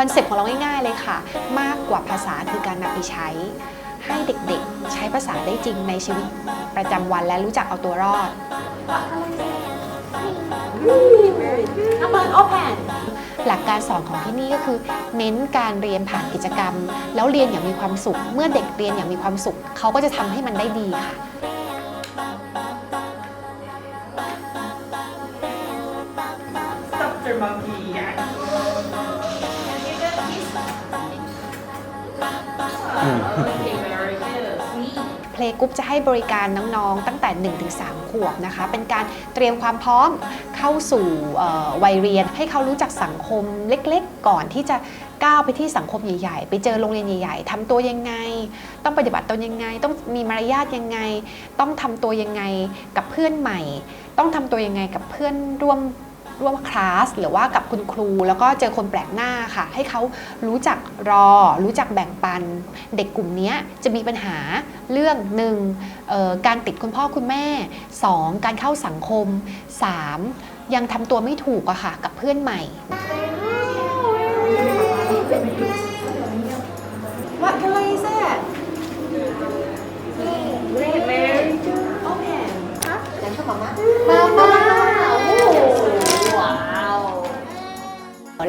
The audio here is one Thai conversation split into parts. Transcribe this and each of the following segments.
อนเซ็ปต์ของเราง่ายๆเลยค่ะ มากกว่าภาษาคือการนำไปใช้ ให้เด็กๆ ใช้ภาษาได้จริงในชีวิตประจำวันและรู้จักเอาตัวรอด Number open หลักการสอนของที่นี่ก็คือ เน้นการเรียนผ่านกิจกรรม แล้วเรียนอย่างมีความสุข เมื่อเด็กเรียนอย่างมีความสุข เขาก็จะทำให้มันได้ดีค่ะ Stop the monkey. Yeah. เพล y g ก o ๊ปจะให้บริการน้องๆ ตั้งแต่ 1-3 ขวบนะคะ เป็นการเตรียมความพร้อมเข้าสู่วัยเรียน ให้เขารู้จักสังคมเล็กๆ ก่อนที่จะก้าวไปที่สังคมใหญ่ๆ ไปเจอโรงเรียนใหญ่ๆทำตัวยังไง ต้องปฏิบัติตนยังไง ต้องมีมารยาทยังไง ต้องทำตัวยังไงกับเพื่อนใหม่ ต้องทำตัวยังไงกับเพื่อนร่วม ร่วมคลาสหรือว่ากับคุณครู แล้วก็เจอคนแปลกหน้าค่ะ ให้เขารู้จักรอ รู้จักแบ่งปัน เด็กกลุ่มนี้จะมีปัญหาเรื่องหนึ่งการติดคุณพ่อคุณแม่ 2. การเข้าสังคม 3. ยังทำตัวไม่ถูกอะค่ะ กับเพื่อนใหม่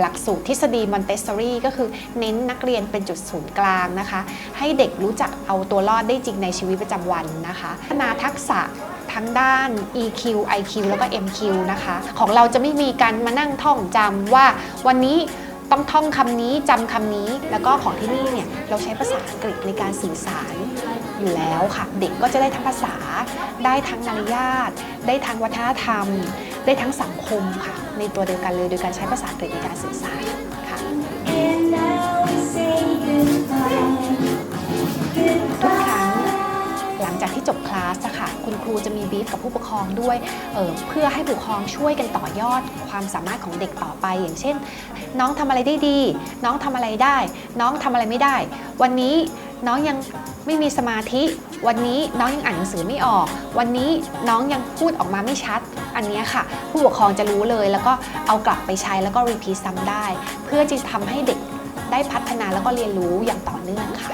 หลักสูตรทฤษฎีมอนเตสซอรี่ก็คือเน้นนักเรียนเป็นจุดศูนย์กลางนะคะ ให้เด็กรู้จักเอาตัวรอดได้จริงในชีวิตประจำวันนะคะพัฒนาทักษะทั้งด้าน EQ IQ แล้วก็ MQ นะคะ ของเราจะไม่มีการมานั่งท่องจำว่าวันนี้ต้องท่องคำนี้จำคำนี้แล้วก็ของที่นี่เนี่ยเราใช้ภาษาอังกฤษในการสื่อสารอยู่แล้วค่ะ เด็กก็จะได้ทั้งภาษา ได้ทั้งมารยาทได้ทั้งวัฒนธรรม ได้ทั้งสังคมค่ะในตัวเดียวกันเลย โดยการใช้ภาษาอังกฤษในการสื่อสารค่ะทุกครั้งหลังจากที่จบคลาสอะค่ะคุณครูจะมีบีฟกับผู้ปกครองด้วยเออเพื่อให้ผู้ปกครองช่วยกันต่อยอดความสามารถของเด็กต่อไป อย่างเช่น น้องทำอะไรได้ดี น้องทำอะไรได้ น้องทำอะไรไม่ได้ วันนี้น้องยังไม่มีสมาธิ วันนี้น้องยังอ่านหนังสือไม่ออก วันนี้น้องยังพูดออกมาไม่ชัด อันนี้ค่ะ ผู้ปกครองจะรู้เลย แล้วก็เอากลับไปใช้แล้วก็รีพีทซ้ำได้ เพื่อที่จะทำให้เด็กได้พัฒนาแล้วก็เรียนรู้อย่างต่อเนื่องค่ะ